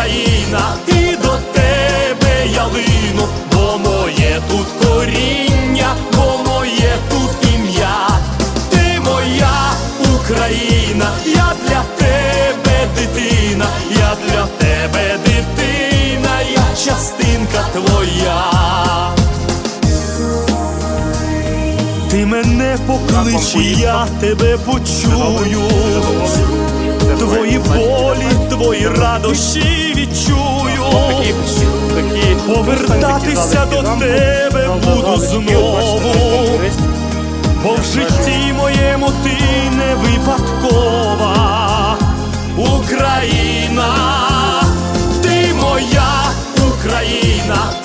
Україна, і до тебе я лину, бо моє тут коріння, бо моє тут ім'я, ти моя Україна, я для тебе дитина, я для тебе дитина, я частинка твоя. Ти мене поклич, і я тебе почую. Твої болі, твої радощі Чую, такі, такі повертатися до тебе буду знову, бо в житті моєму ти не випадкова. Україна, ти моя Україна.